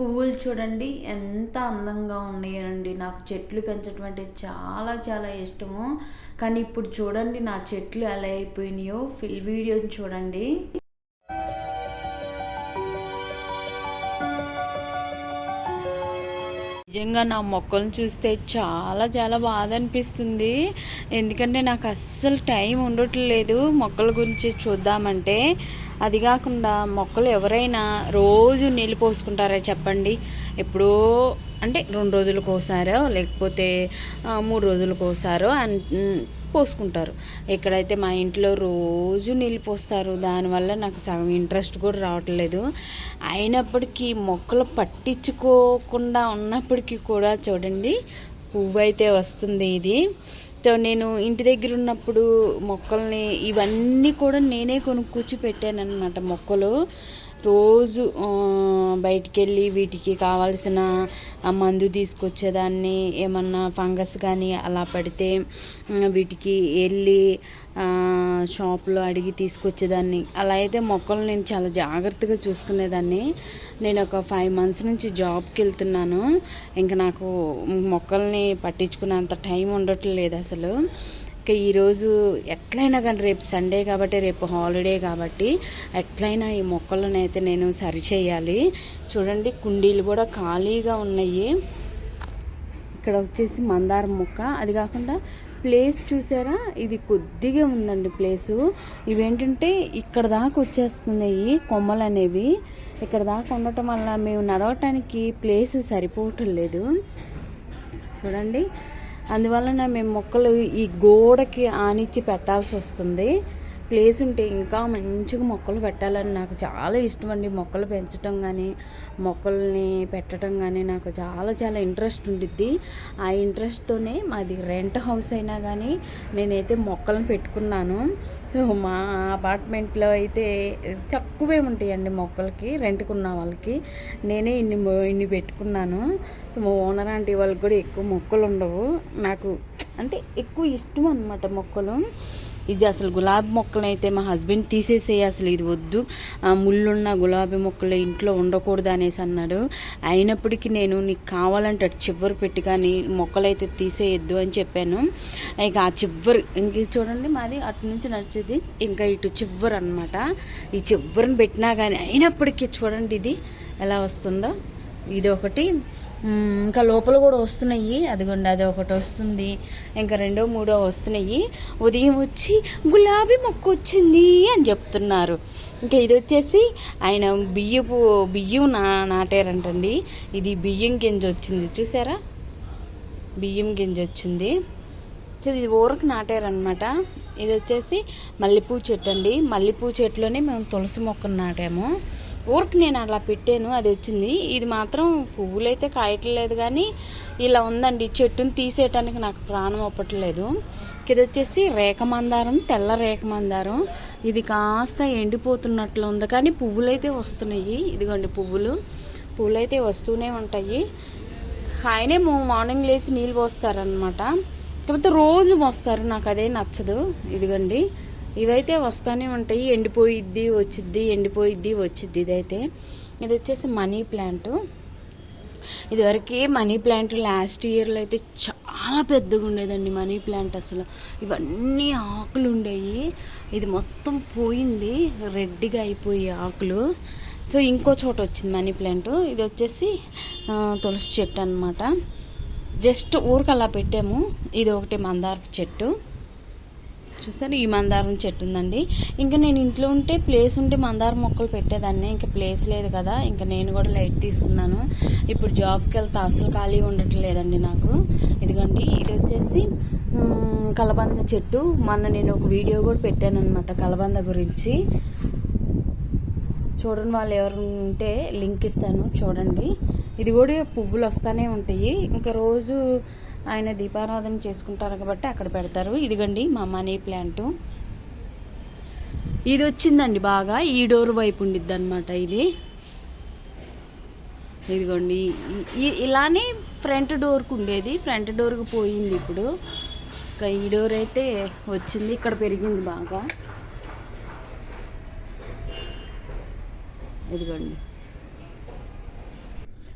పువ్వులు చూడండి ఎంత అందంగా ఉన్నాయండి. నాకు చెట్లు పెంచడం అంటే చాలా చాలా ఇష్టము. కానీ ఇప్పుడు చూడండి నా చెట్లు ఎలా అయిపోయినాయో. ఫిల్ వీడియోని చూడండి. నిజంగా నా మొక్కలను చూస్తే చాలా చాలా బాధ అనిపిస్తుంది. ఎందుకంటే నాకు అస్సలు టైం ఉండట్లేదు మొక్కల గురించి చూద్దామంటే. అది కాకుండా మొక్కలు ఎవరైనా రోజు నీళ్ళు పోసుకుంటారా చెప్పండి. ఎప్పుడో అంటే రెండు రోజులకు ఒకసారో లేకపోతే మూడు రోజులకు ఒకసారో అన్ పోసుకుంటారు. ఎక్కడైతే మా ఇంట్లో రోజు నీళ్ళు పోస్తారు దానివల్ల నాకు సగం ఇంట్రెస్ట్ కూడా రావట్లేదు. అయినప్పటికీ మొక్కలు పట్టించుకోకుండా ఉన్నప్పటికీ కూడా చూడండి పువ్వు అయితే వస్తుంది ఇది. నేను ఇంటి దగ్గర ఉన్నప్పుడు మొక్కల్ని ఇవన్నీ కూడా నేనే కొనుక్కొచ్చి పెట్టాను అనమాట మొక్కలు. రోజు బయటికి వెళ్ళి వీటికి కావాల్సిన మందు తీసుకొచ్చేదాన్ని. ఏమన్నా ఫంగస్ కానీ అలా పడితే వీటికి వెళ్ళి షాప్లో అడిగి తీసుకొచ్చేదాన్ని. అలా అయితే మొక్కలు నేను చాలా జాగ్రత్తగా చూసుకునేదాన్ని. నేను ఒక ఫైవ్ మంత్స్ నుంచి జాబ్కి వెళ్తున్నాను ఇంకా నాకు మొక్కల్ని పట్టించుకునేంత టైం ఉండట్లేదు అసలు. ఇంకా ఈరోజు ఎట్లయినా కానీ రేపు సండే కాబట్టి రేపు హాలిడే కాబట్టి ఎట్లయినా ఈ మొక్కలను అయితే నేను సరిచేయాలి. చూడండి కుండీలు కూడా ఖాళీగా ఉన్నాయి. ఇక్కడ వచ్చేసి మందారం మొక్క. అది కాకుండా ప్లేస్ చూసారా? ఇది కొద్దిగా ఉందండి ప్లేసు ఇవేంటంటే ఇక్కడ దాకా వచ్చేస్తున్నాయి కొమ్మలు అనేవి. ఇక్కడ దాకా ఉండటం వల్ల మేము నడవటానికి ప్లేస్ సరిపోవటం లేదు. చూడండి అందువలన మేము మొక్కలు ఈ గోడకి ఆనిచ్చి పెట్టాల్సి వస్తుంది. ప్లేస్ ఉంటే ఇంకా మంచిగా మొక్కలు పెట్టాలని నాకు చాలా ఇష్టం అండి. మొక్కలు పెంచడం కానీ మొక్కల్ని పెట్టడం కానీ నాకు చాలా చాలా ఇంట్రెస్ట్ ఉండిద్ది. ఆ ఇంట్రెస్ట్తోనే మాది రెంట్ హౌస్ అయినా కానీ నేనైతే మొక్కలను పెట్టుకున్నాను. సో మా అపార్ట్మెంట్లో అయితే తక్కువే ఉంటాయండి మొక్కలకి రెంట్కున్న వాళ్ళకి. నేనే ఇన్ని ఇన్ని పెట్టుకున్నాను. ఓనర్ అంటే వాళ్ళకి కూడా ఎక్కువ మొక్కలు ఉండవు. నాకు అంటే ఎక్కువ ఇష్టం అనమాట మొక్కలు. ఇది అసలు గులాబీ మొక్కలైతే మా హస్బెండ్ తీసేసేయి అసలు ఇది వద్దు. ఆ ముళ్ళున్న గులాబీ మొక్కలు ఇంట్లో ఉండకూడదు అనేసి అన్నాడు. అయినప్పటికీ నేను నీకు కావాలంటే అటు చివరి పెట్టి కానీ మొక్కలైతే తీసేయద్దు తీసేయొద్దు అని చెప్పాను. ఇక ఆ చివరి ఇంక చూడండి మాది అటు నుంచి నడిచేది. ఇంకా ఇటు చివరి అనమాట ఈ చివరిని పెట్టినా కానీ అయినప్పటికీ చూడండి ఇది ఎలా వస్తుందో. ఇది ఒకటి ఇంకా లోపల కూడా వస్తున్నాయి. అదిగోండి అది ఒకటి వస్తుంది. ఇంకా రెండో మూడో వస్తున్నాయి. ఉదయం వచ్చి గులాబీ మొక్క వచ్చింది అని చెప్తున్నారు. ఇంకా ఇది వచ్చేసి ఆయన బియ్యపు బియ్యం నా నాటారంటండి. ఇది బియ్యం గింజ వచ్చింది. చూసారా? బియ్యం గింజ వచ్చింది. ఇది ఊరకు నాటారనమాట ఇది వచ్చేసి మల్లెపూ చెట్టు అండి. మల్లెపూ చెట్టులోనే మేము తులసి మొక్కను నాటాము. ఊరికి నేను అలా పెట్టాను అది వచ్చింది. ఇది మాత్రం పువ్వులైతే కాయట్లేదు కానీ ఇలా ఉందండి. చెట్టుని తీసేయటానికి నాకు ప్రాణం ఒప్పట్లేదు. ఇది వచ్చేసి రేఖ మందారం తెల్ల రేఖ మందారం. ఇది కాస్త ఎండిపోతున్నట్లు ఉంది కానీ పువ్వులైతే వస్తున్నాయి. ఇదిగోండి పువ్వులు. పువ్వులైతే వస్తూనే ఉంటాయి. ఆయనే మార్నింగ్ లేచి నీళ్ళు పోస్తారనమాట లేకపోతే రోజు మోస్తారు నాకు అదే నచ్చదు. ఇదిగోండి. ఇవైతే వస్తూనే ఉంటాయి. ఎండిపోయిద్ది వచ్చిద్ది ఎండిపోయిద్ది వచ్చిద్ది ఇదైతే. ఇది వచ్చేసి మనీ ప్లాంట్. ఇదివరకు మనీ ప్లాంట్ లాస్ట్ ఇయర్లో అయితే చాలా పెద్దగా ఉండేదండి మనీ ప్లాంట్ అసలు. ఇవన్నీ ఆకులు ఉండేవి ఇది మొత్తం పోయింది. రెడ్డిగా అయిపోయి ఆకులు. సో ఇంకో చోట వచ్చింది మనీ ప్లాంట్. ఇది వచ్చేసి తులసి చెట్టు అనమాట జస్ట్ ఊరికి అలా పెట్టాము. ఇది ఒకటి మందారపు చెట్టు. చూసారు? ఈ మందారం చెట్టు ఉందండి. ఇంకా నేను ఇంట్లో ఉంటే ప్లేస్ ఉంటే మందారం మొక్కలు పెట్టేదాన్ని. ఇంకా ప్లేస్ లేదు కదా. ఇంకా నేను కూడా లైట్ తీసుకున్నాను. ఇప్పుడు జాబ్కి వెళ్తే అసలు ఖాళీ ఉండట్లేదండి నాకు. ఇదిగోండి ఇది వచ్చేసి కలబంద చెట్టు. మొన్న నేను ఒక వీడియో కూడా పెట్టాను అనమాట కలబంద గురించి. చూడని వాళ్ళు ఎవరు ఉంటే లింక్ ఇస్తాను. చూడండి. ఇది కూడా పువ్వులు వస్తూనే ఉంటాయి. ఇంకా రోజు ఆయన దీపారాధన చేసుకుంటారు కాబట్టి అక్కడ పెడతారు. ఇదిగండి మా మనీ ప్లాంట్. ఇది వచ్చిందండి బాగా. ఈ డోర్ వైపు ఉండిద్ది అనమాట ఇది. ఇదిగోండి. ఇలానే ఫ్రంట్ డోర్కి ఉండేది. ఫ్రంట్ డోర్కి పోయింది ఇప్పుడు. ఇంకా ఈ డోర్ అయితే వచ్చింది. ఇక్కడ పెరిగింది బాగా. ఇదిగోండి.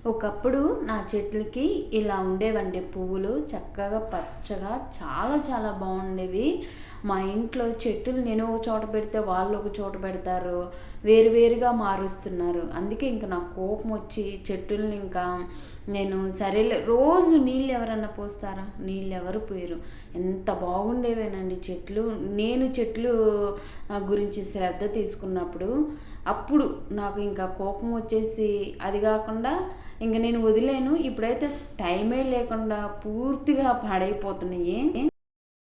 ఒకప్పుడు నా చెట్లకి ఇలా ఉండేవండి పువ్వులు చక్కగా పచ్చగా చాలా చాలా బాగుండేవి. మా ఇంట్లో చెట్టులు నేను ఒక చోట పెడితే వాళ్ళు ఒక చోట పెడతారు. వేరువేరుగా మారుస్తున్నారు. అందుకే ఇంకా నాకు కోపం వచ్చి చెట్టుల్ని ఇంకా నేను సరేలే రోజు నీళ్ళు ఎవరన్నా పోస్తారా? నీళ్ళు ఎవరు పోయరు. ఎంత బాగుండేవేనండి చెట్లు. నేను చెట్లు గురించి శ్రద్ధ తీసుకున్నప్పుడు అప్పుడు నాకు ఇంకా కోపం వచ్చేసి అది కాకుండా ఇంక నేను వదిలేను. ఇప్పుడైతే టైమే లేకుండా పూర్తిగా పాడైపోతున్నాయి.